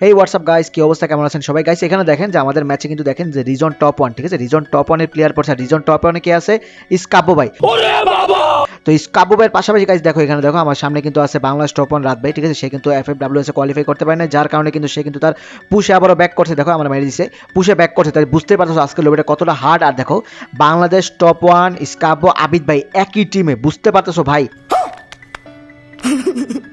এই WhatsApp guys কি অবস্থা? কেমন আছেন সবাই? গাইস এখানে দেখেন যে আমাদের ম্যাচে কিন্তু দেখেন যে রিজন টপ ওয়ান ঠিক আছে? রিজন টপ ওয়ানের প্লেয়ার পড়ছে। রিজন টপ ওয়ানে কে আছে? ইস্কাবো ভাই। তো ইস্কাবো ভাইয়ের পাশাপাশি গাইস দেখো এখানে দেখো আমার সামনে কিন্তু আছে বাংলাদেশ টপ ওয়ান রাত ভাই ঠিক আছে? সে কিন্তু এফ এফ ডাব্লিউ এসে কোয়ালিফাই করতে পারে না যার কারণে কিন্তু সে কিন্তু তার পুষে আবারও ব্যাক করছে। দেখো আমরা মেরে দিছে। পুষে ব্যাক করছে। তাই বুঝতে পারছ আজকে লবিটা কতটা হার্ড আর দেখো বাংলাদেশ টপ ওয়ান ইস্কাবো আবিদ ভাই একই টিমে বুঝতে পারতেছো ভাই?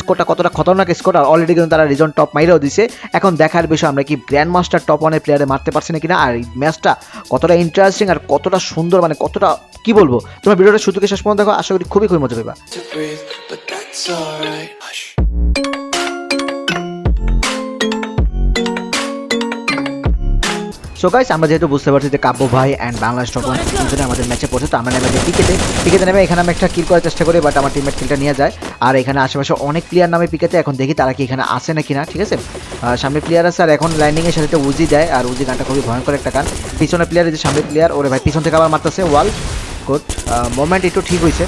স্কোরটা কতটা খতরনাক স্কোর, আর অলরেডি কিন্তু তারা রিজন টপ মাইরেও দিছে। এখন দেখার বিষয়, আমরা কি গ্র্যান্ড মাস্টার টপ ওয়ানের প্লেয়ারে মারতে পারছি না? কিনা আর এই ম্যাচটা কতটা ইন্টারেস্টিং আর কতটা সুন্দর মানে কতটা, কি বলব? তোমার ভিডিওটা শুধু শেষ পর্যন্ত দেখো, আশা করি খুবই খুবই মজা পাবা সো গাইস আমরা যেহেতু বুঝতে পারছি যে কাব্য ভাই অ্যান্ড বাংলাদেশ টপ দুজনে আমাদের ম্যাচে পড়ছে, তো আমরা নেমে যে পিকেতে পিকেতে নেমে এখানে আমি একটা কিল করার চেষ্টা করি বাট আমার টিমমেট কিলটা নিয়ে যায়। আর এখানে আশেপাশে অনেক প্লেয়ার নামে পিকেতে এখন দেখি তারা কি এখানে আসে নাকি না, ঠিক আছে? সামনে প্লেয়ার আছে, আর এখন লাইনিংয়ের সাথে একটা উজি দেয় আর উজি গানটা খুবই ভয়ঙ্কর একটা গান। পিছনে প্লেয়ার যে সামনে প্লেয়ার ওরে ভাই, পিছন থেকে আবার মারতেছে ওয়াল গুড মোমেন্ট একটু ঠিক হয়েছে।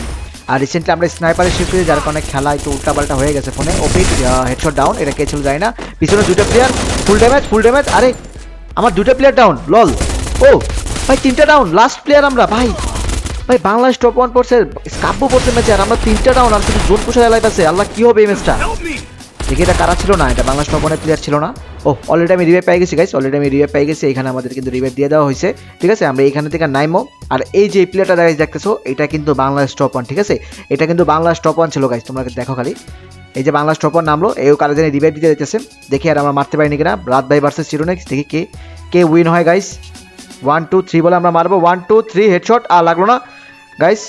আর রিসেন্টলি আমরা স্নাইপারে শিফট করি যার কারণে খেলা একটু উল্টাপাল্টা হয়ে গেছে ফোনে। ওপিক হেডশট ডাউন এটা কে ছিল যায় না। পিছনে দুটো player full damage full damage আরে আমার দুটো প্লেয়ার ডাউন লল ও ভাই তিনটা ডাউন লাস্ট প্লেয়ার আমরা ভাই। ভাই বাংলাদেশ টপ ওয়ান পড়ছে কাব্য পড়ছে ম্যাচে আর আমরা তিনটা ডাউন আর শুধু জোন পুষার লাইফ আছে আল্লাহ কী হবে এই ম্যাচটা দেখি এটা কারা ছিল? না এটা বাংলাদেশ টপ ওয়ানের প্লেয়ার ছিল না। ও অলরেডি আমি রিভাইভ পেয়ে গেছি গাইস অলরেডি আমি রিভাইভ পেয়ে গেছি। এখানে আমাদের কিন্তু রিভাইভ দিয়ে দেওয়া হয়েছে ঠিক আছে? আমরা এখানে থেকে নাইমো আর এই যে প্লেয়ারটা গাইস দেখতেছো এটা কিন্তু বাংলাদেশ টপ ওয়ান ঠিক আছে? এটা কিন্তু বাংলাদেশ টপ ওয়ান ছিল গাইস তোমরা দেখো খালি। এই যে টপ ওয়ান নামলো এই কারা জানি রিভাইভ দিতে দিতেছে দেখি আর আমরা মারতে পারিনি কিনা রাত ভাই ভার্সেস চিরোনেক্স দেখি কে কে উইন হয় গাইস ওয়ান টু থ্রি বলে আমরা মারবো। ওয়ান টু থ্রি হেডশট আর লাগল না গাইস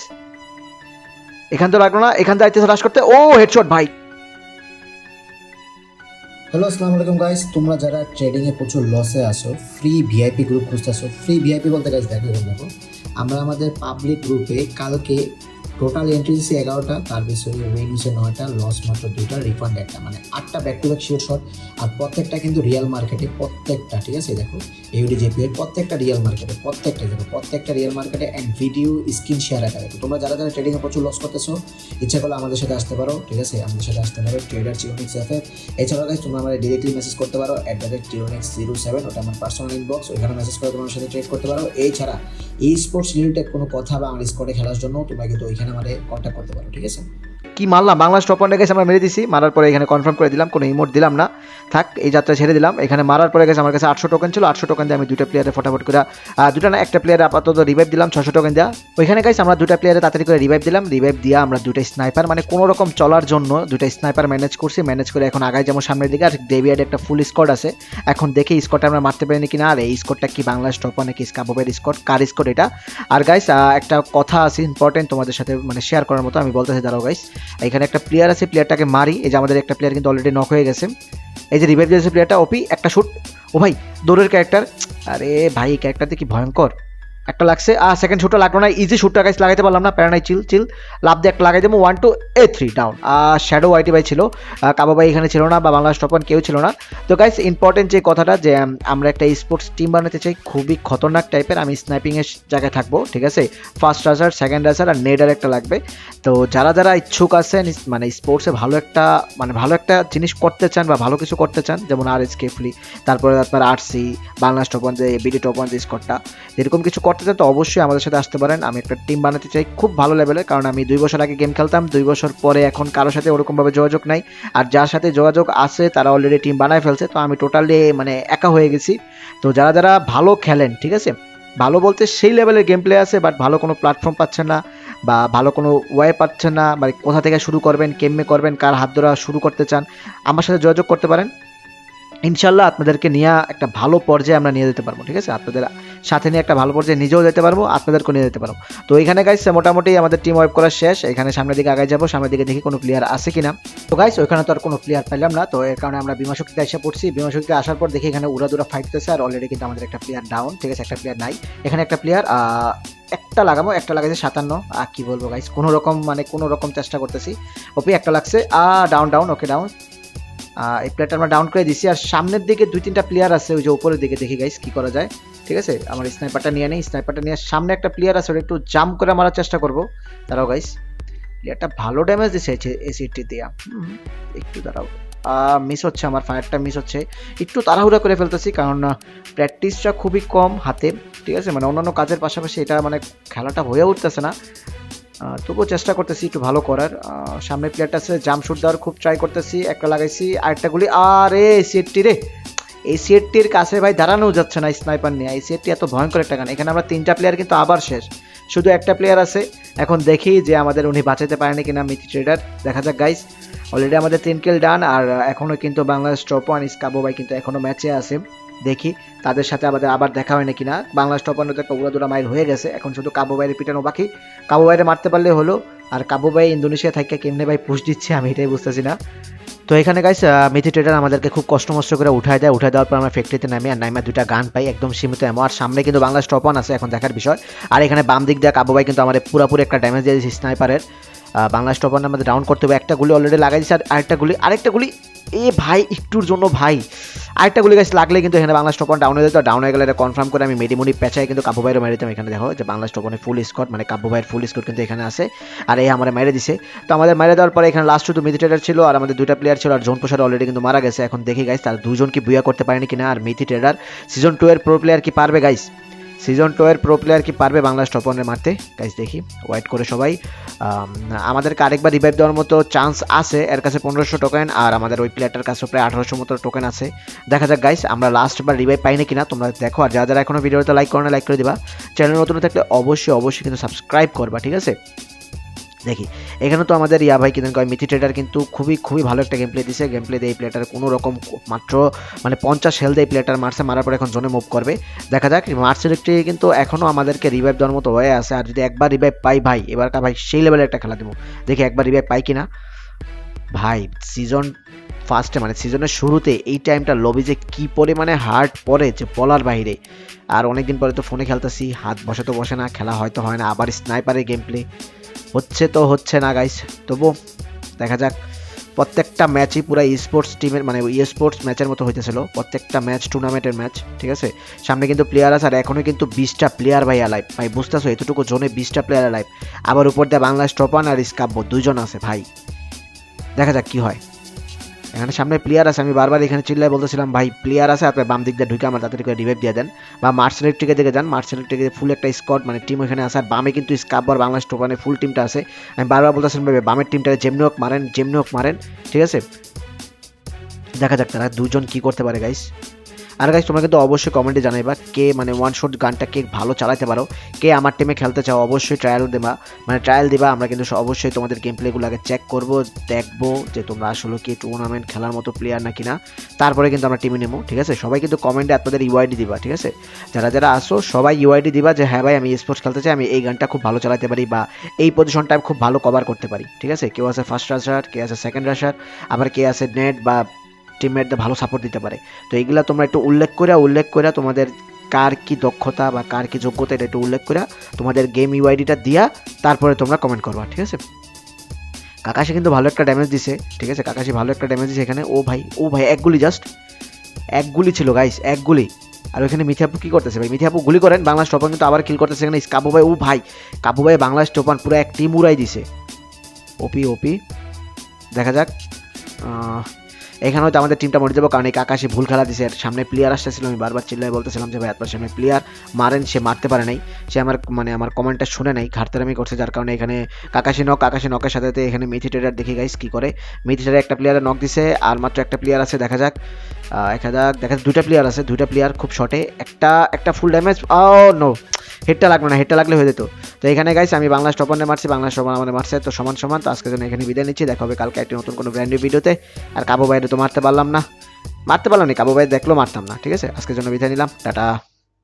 এখান তো লাগল না, এখান থেকে রাশ করতে। ও হেডশট ভাই। হ্যালো আসসালামু আলাইকুম গাইস তোমরা যারা ট্রেডিং এ প্রচুর লসে আসো ফ্রি ভিআইপি গ্রুপ খুঁজতেছো ফ্রি ভিআইপি বলতে গাইস দেখো আমরা আমাদের পাবলিক গ্রুপে কালকে টোটাল এন্ট্রি দিয়েছি এগারোটা, তার বিষয়ে উইন হচ্ছে নয়টা লস মাত্র দুইটা রিফান্ড একটা। মানে আটটা back to back sure shot আর প্রত্যেকটা কিন্তু রিয়েল মার্কেটে প্রত্যেকটা, ঠিক আছে? দেখো ইউডি জেপি এর প্রত্যেকটা রিয়েল মার্কেটে প্রত্যেকটা, দেখো, প্রত্যেকটা রিয়েল মার্কেটে অ্যান্ড ভিডিও স্ক্রিন শেয়ার রাখা দেখো, তোমরা যারা যারা ট্রেডিংয়ে প্রচুর লস করতেছো, ইচ্ছা করলে আমাদের সাথে আসতে পারো, ঠিক আছে? আমাদের সাথে আসতে পারো ট্রেডার চিওনিক্স এফ এছাড়াও গাইজ তোমরা আমাদের ডিরেক্টলি মেসেজ করতে পারো অ্যাট দ্য রেট টিরোনেক্স জিরো সেভেন ওটা আমার পার্সোনাল ইনবক্স ওইখানে মেসেজ করে তোমার সাথে ট্রেড করতে পারো। এছাড়া এই স্পোর্টস রিলেটেড কোনো কথা বা আমার স্কোয়াডে খেলার জন্য তোমরা কিন্তু ওইখানে আমাদের কন্ট্যাক্ট করতে পারো ঠিক আছে? কি মারলাম? বাংলা ওয়ান গেছে আমরা মেরে দিছি। মারার পরে এখানে কনফার্ম করে দিলাম, কোনো ইমোট দিলাম না। থাক, এই যাত্রা ছেড়ে দিলাম। এখানে মারার পরে গেছে আমার কাছে আটশো টোকেন ছিল। আটশো টোকেন দিয়ে আমি দুটো প্লেয়ারে ফটাফট করে দুটো না, একটা প্লেয়ারে আপাতত রিভাইভ দিলাম ছশো টোকেন দেওয়া ওইখানে গাইছে আমরা দুটো প্লেয়ারে তাড়াতাড়ি করে রিভাইভ দিলাম। রিভাইভ দিয়ে আমরা দুটো স্নাইপার মানে কোনো রকম চলার জন্য দুটো স্নাইপার ম্যানেজ করছি। ম্যানেজ করে এখন আগায় যেমন সামনের দিকে। আর ডেভিয়ার একটা ফুল স্কোয়াড আছে। এখন দেখি স্কোয়াডটা আমরা মারতে পারিনি কিনা। আর এই স্কোয়াডটা কি বাংলা স্টপ ওয়ানে কি স্কাবোবের স্কোয়াড কার স্কোয়াড এটা? আর গাইস একটা কথা আছে ইম্পর্টেন্ট তোমাদের সাথে মানে শেয়ার করার মতো। আমি বলতেছি, দাঁড়াও গাইস এখানে একটা প্লেয়ার আছে প্লেয়ারটাকে মারি। এই যে আমাদের একটা প্লেয়ার কিন্তু অলরেডি নক হয়ে গেছে। এই যে রিভাইভ দিয়েছে প্লেয়ারটা ওপি একটা শুট ও ভাই, দৌড়ের ক্যারেক্টার আরে ভাই ক্যারেক্টারটা কি ভয়ঙ্কর? একটা লাগছে। আর সেকেন্ড শুটটা লাগল না। ইজি শুটটা গাইস লাগাইতে পারলাম না। প্যারানাই চিল চিল লাভ দিয়ে একটা লাগাই দেবো। One two A three down R shadow YT ভাই ছিল। কাবা ভাই এখানে ছিল না বা বাংলা স্টপন কেউ ছিল না। তো গাইস ইম্পর্টেন্ট যে কথাটা যে আমরা একটা স্পোর্টস টিম বানাতে চাই, খুবই খতরনাক টাইপের আমি স্নাইপিংয়ের জায়গায় থাকব, ঠিক আছে? ফার্স্ট রাজার সেকেন্ড রাজার আর নেডার একটা লাগবে। তো যারা যারা ইচ্ছুক আছেন মানে স্পোর্টসে ভালো একটা মানে ভালো একটা জিনিস করতে চান বা ভালো কিছু করতে চান, যেমন আর এস কেফলি তারপরে আপনার আরসি বাংলা টপন যে বিডি টপন যে স্কটটা এরকম কিছু করতে চান তো অবশ্যই আমাদের সাথে আসতে পারেন। আমি একটা টিম বানাতে চাই খুব ভালো লেভেলের কারণ আমি দুই বছর আগে গেম খেলতাম, দুই বছর পরে এখন কারোর সাথে ওরকমভাবে যোগাযোগ নাই। আর যার সাথে যোগাযোগ আছে, তারা অলরেডি টিম বানায় ফেলছে, তো আমি টোটালি মানে একা হয়ে গেছি। তো যারা যারা ভালো খেলেন, ঠিক আছে? ভালো বলতে সেই লেভেলের গেম প্লে আছে বাট ভালো কোনো প্ল্যাটফর্ম পাচ্ছে না, বা ভালো কোনো ওয়ে পাচ্ছে না মানে কোথা থেকে শুরু করবেন, কেমনে করবেন, কার হাত ধরা শুরু করতে চান, আমার সাথে যোগাযোগ করতে পারেন। ইনশাল্লাহ আপনাদেরকে নিয়ে একটা ভালো পর্যায়ে আমরা নিয়ে যেতে পারব, ঠিক আছে? আপনাদের সাথে নিয়ে একটা ভালো পর্যায়ে নিজেও যেতে পারব, আপনাদেরকেও নিয়ে যেতে পারব। তো এখানে গাইস মোটামুটি আমাদের টিম ওয়াইপ করা শেষ। এখানে সামনের দিকে আগে যাব, সামনের দিকে দেখি কোনো প্লেয়ার আছে কিনা। তো গাইস ওইখানে তো আর কোনো প্লেয়ার পাইলাম না। তো এর কারণে আমরা বিমা শক্তিতে এসে পড়ছি। বিমা শক্তিতে আসার পর দেখি এখানে উড়াদুরা ফাইট করতেছে আর অলরেডি কিন্তু আমাদের একটা প্লেয়ার ডাউন ঠিক আছে? একটা প্লেয়ার নাই। এখানে একটা প্লেয়ার একটা লাগাবো, একটা লাগাইছে সাতান্ন। আর কি বলব গাইস কোনো রকম মানে কোনো রকম চেষ্টা করতেছি। ওপি একটা লাগছে আ ডাউন ডাউন ওকে ডাউন এই প্লেয়ারটা আমরা ডাউন করে দিছি। আর সামনের দিকে দুই তিনটা প্লেয়ার আছে, ওই যে উপরের দিকে দেখি গাইস কি করা যায়। ঠিক আছে? আমার স্নাইপারটা নিয়ে নেই। স্নাইপারটা নিয়ে সামনে একটা প্লেয়ার আছে, ওটা একটু জাম্প করে মারার চেষ্টা করব। দাঁড়াও গাইস প্লেয়ারটা ভালো ড্যামেজ দিছে এসিটি দিয়া। একটু দাঁড়াও। মিস হচ্ছে আমার ফায়ারটা মিস হচ্ছে। একটু তাড়াহুড়া করে ফেলতেছি, কারণ প্র্যাকটিসটা খুবই কম হাতে। ঠিক আছে? মানে অন্যান্য কাজের পাশাপাশি এটা মানে খেলাটা হয়ে উঠতেছে না। তবুও চেষ্টা করতেছি একটু ভালো করার। সামনের প্লেয়ারটা আছে জাম্প শুট দেওয়ার খুব ট্রাই করতেছি, একটা লাগাইছি, আরেকটা গুলি, আরে সিএটটি রে! এই সিএটটির কাছে ভাই দাঁড়ানো যাচ্ছে না স্নাইপার নিয়ে। এই সিএটটি এত ভয়ঙ্কর একটা গান এখানে আমরা তিনটা প্লেয়ার কিন্তু আবার শেষ। শুধু একটা প্লেয়ার আছে। এখন দেখি যে আমাদের উনি বাঁচাতে পারেনি কিনা মিথি ট্রেডার দেখা যাক গাইস অলরেডি আমাদের তিন কিল ডান আর এখনও কিন্তু বাংলাদেশ টপ ওয়ান ইস ইস্কাবো ভাই কিন্তু এখনও ম্যাচে আছে। দেখি, তাদের সাথে আমাদের আবার দেখা হয় নাকি না? বাংলাদেশ টপ ওয়ানের তো একটা উড়াদুরা মাইল হয়ে গেছে, এখন শুধু কাবু ভাইয়ের পিটানো বাকি। কাবু বাইরে মারতে পারলে হলো, আর কাবু ভাই ইন্দোনেশিয়া থেকে কেমনে ভাই পুশ দিচ্ছে আমি এটাই বুঝতেছি না। তো এখানে গাইস মিথি ট্রেডার আমাদেরকে খুব কষ্ট মষ্ট করে উঠায় দেয়, উঠায় দেওয়ার পর আমরা ফ্যাক্টরিতে নামি আর নাইমা দুইটা গান পাই, একদম সীমিত এমন আর সামনে কিন্তু বাংলাদেশ টপ ওয়ান আছে এখন দেখার বিষয়। আর এখানে বাম দিক দিয়ে কাবু ভাই কিন্তু আমাদের পুরোপুরি একটা ড্যামেজ দিয়ে দিয়েছে স্নাইপারের বাংলাদেশ টপ ওয়ান আমাদের ডাউন করতে হবে। একটা গুলি অলরেডি লাগাই দিচ্ছে আর আরেকটা গুলি আরেকটা গুলি এ ভাই, একটুর জন্য ভাই। আরেকটা গুলি গাছ লাগলে কিন্তু এখানে টপ ওয়ান ডাউন হয়ে যেত ডাউন হয়ে গেলে এটা কনফার্ম করে আমি মেডিমুনি পেঁচাই কিন্তু কাব্য ভাইয়েরও মেরে দিতাম এখানে, দেখো। যে টপ ওয়ানের ফুল স্কট মানে কাব্য ভাইয়ের ফুল স্কট কিন্তু এখানে আছে। আর এই আমার মেরে দিছে। তো আমাদের মেরে দেওয়ার পরে এখানে লাস্ট শুধু মিথি ছিল আর আমাদের দুইটা প্লেয়ার ছিল আর জোন প্রসাদ অলরেডি কিন্তু মারা গেছে। এখন দেখি গাইস তার দুজন কি বুয়া করতে পারেনি কিনা? আর মিথি ট্রেডার সিজন টু এর প্রো প্লেয়ার কি পারবে গাইস সিজন টু এর প্রো প্লেয়ার কি পারবে বাংলাদেশ টপ ওয়ানের মারতে? গাইজ দেখি। ওয়েট করে সবাই। আমাদের আমাদেরকে আরেকবার রিভাইভ দেওয়ার মতো চান্স আছে। এর কাছে পনেরোশো টোকেন আর আমাদের ওই প্লেয়ারটার কাছে প্রায় আঠারোশো মতো টোকেন আছে। দেখা যাক গাইস আমরা লাস্ট বার রিভাইভ পাই না কিনা, তোমরা দেখো। আর যারা যারা এখনও ভিডিওতে লাইক করো না লাইক করে দিবা। চ্যানেল নতুন থাকলে অবশ্যই অবশ্যই কিন্তু সাবস্ক্রাইব করবা, ঠিক আছে? দেখি, এখানে তো আমাদের ইয়া ভাই কিন্তু মিথি ট্রেডার কিন্তু খুবই খুবই ভালো একটা গেম প্লে দিছে। গেম প্লে দিয়ে এই প্লেটার কোনো রকম মাত্র মানে পঞ্চাশ হেলথ এই প্লেটার মারছে, মারার পর এখন জোনে মুভ করবে। দেখা যাক মার্চের একটি কিন্তু এখনও আমাদেরকে রিভাইভ দেওয়ার মতো হয়ে আছে। আর যদি একবার রিভাইভ পাই ভাই এবারকার ভাই সেই লেভেলে একটা খেলা দেবো। দেখি একবার রিভাইভ পাই কিনা। ভাই সিজন ফার্স্টে মানে সিজনের শুরুতে এই টাইমটা লবি যে কী পরিমাণে হার্ড পড়ে যে বলার বাইরে আর অনেকদিন পরে তো ফোনে খেলতেছি, হাত বসে তো বসে না, খেলা হয়তো হয় না, আবার স্নাইপারের গেম প্লে হচ্ছে তো হচ্ছে না গাইস তবু দেখা যাক। প্রত্যেকটা ম্যাচই পুরো স্পোর্টস টিমের মানে স্পোর্টস ম্যাচের মতো হইতেছিল। প্রত্যেকটা ম্যাচ টুর্নামেন্টের ম্যাচ ঠিক আছে? সামনে কিন্তু প্লেয়ার আছে, আর এখনও কিন্তু বিশটা প্লেয়ার ভাই অ্যালাইভ ভাই, বুঝতেছো, এতটুকু জোনে বিশটা প্লেয়ার অ্যালাইভ আবার উপর দিয়ে বাংলাদেশ টপান আর স্কাব্য দুজন আছে ভাই। দেখা যাক কী হয়। এখানে সামনে প্লেয়ার আছে, আমি বারবার এখানে চিল্লায় বলতেছিলাম, ভাই প্লেয়ার আছে আপনার বাম দিক দিয়ে ঢুকে আমার তাদেরকে করে রিভাইভ দিয়ে দেন বা মার্সেলের টিকে দিকে যান মার্সেলের টিকে ফুল একটা স্কোয়াড মানে টিম ওখানে আছে, আর বামে কিন্তু স্কাব্বার বাংলাদেশ টোপানে ফুল টিমটা আছে। আমি বারবার বলতেছিলাম, ভাই, বামের টিমটা যেমনি হোক মারেন যেমনি হোক মারেন, ঠিক আছে? দেখা যাক তারা দুজন কি করতে পারে গাইস আর গাইস তোমরা কিন্তু অবশ্যই কমেন্টে জানাইবা কে মানে ওয়ান শট গানটা কে ভালো চালাতে পারো, কে আমার টিমে খেলতে চাও অবশ্যই ট্রায়াল দেবা। মানে ট্রায়াল দিবা, আমরা কিন্তু অবশ্যই তোমাদের গেম প্লেগুলো আগে চেক করব, দেখব যে তোমরা আসলে কি টুর্নামেন্ট খেলার মতো প্লেয়ার নাকি না তারপরে কিন্তু আমরা টিমে নেব ঠিক আছে? সবাই কিন্তু কমেন্টে আপনাদের ইউআইডি দিবা, ঠিক আছে? যারা যারা আসো, সবাই ইউআইডি দিবা যে হ্যাঁ ভাই, আমি স্পোর্টস খেলতে চাই, আমি এই গানটা খুব ভালো চালাতে পারি বা এই পজিশনটা আমি খুব ভালো কভার করতে পারি। ঠিক আছে? কেউ আছে ফার্স্ট রাশার কে আছে সেকেন্ড রাশার আবার কে আছে নেট বা টিমমেটদের ভালো সাপোর্ট দিতে পারে। তো এইগুলা তোমরা একটু উল্লেখ করে উল্লেখ করে তোমাদের কার কি দক্ষতা বা কার কি যোগ্যতা এটা একটু উল্লেখ করে তোমাদের গেম ইউআইডিটা দিয়া তারপরে তোমরা কমেন্ট করবা, ঠিক আছে? কাকাশি কিন্তু ভালো একটা ড্যামেজ দিছে, ঠিক আছে? কাকাশি ভালো একটা ড্যামেজ দিছে এখানে। ও ভাই ও ভাই, এক গুলি জাস্ট এক গুলি ছিল গাইস এক গুলি। আর ওখানে মিথিয়াপু কি করতেছে ভাই? মিথিয়াপু গুলি করেন বাংলা টোপান কিন্তু আবার কিল করতেছে এখানে। কাবু ভাই, ও ভাই, কাবু ভাই বাংলা টোপান পুরো এক টিম উড়াই দিছে। ওপি ওপি দেখা যাক এখানে হয়তো আমাদের টিমটা মরে যাব, কারণ এই কাকাশি ভুল খেলা দিছে। সামনে প্লেয়ার আসতেছিল, আমি বারবার চিল্লাই বলতেছিলাম যে, ভাই, আপনার সামনে প্লেয়ার মারেন, সে মারতে পারে নাই। সে আমার মানে আমার কমেন্টটা শুনে নাই ঘাটতারামি করছে, যার কারণে এখানে কাকাশি নক কাকাশি নকের সাথে সাথে এখানে মিথি ট্রেডার দেখি গাইস কি করে? মিথি ট্রেডার একটা প্লেয়ারে নক দিছে, আর মাত্র একটা প্লেয়ার আছে, দেখা যাক। দেখা যাক দেখা যাক, দুইটা প্লেয়ার আছে, দুইটা প্লেয়ার খুব শর্টে একটা একটা ফুল ড্যামেজ ও নো হেডটা লাগল না, হেডটা লাগলে হয়ে যেত। তো এখানে গাইস আমি বাংলা স্টপানে মারছি, বাংলা স্টপান আমাদের মারছে, তো সমান সমান। তো আজকের জন্য এখানে বিদায় নিচ্ছি, দেখা হবে কালকে একটি নতুন কোনো ব্র্যান্ড ভিডিওতে আর কাবু বাইরে তো মারতে পারলাম না। মারতে পারলাম না, কাবু বাইরে দেখলেও মারতাম না, ঠিক আছে? আজকের জন্য বিদায় নিলাম, টাটা।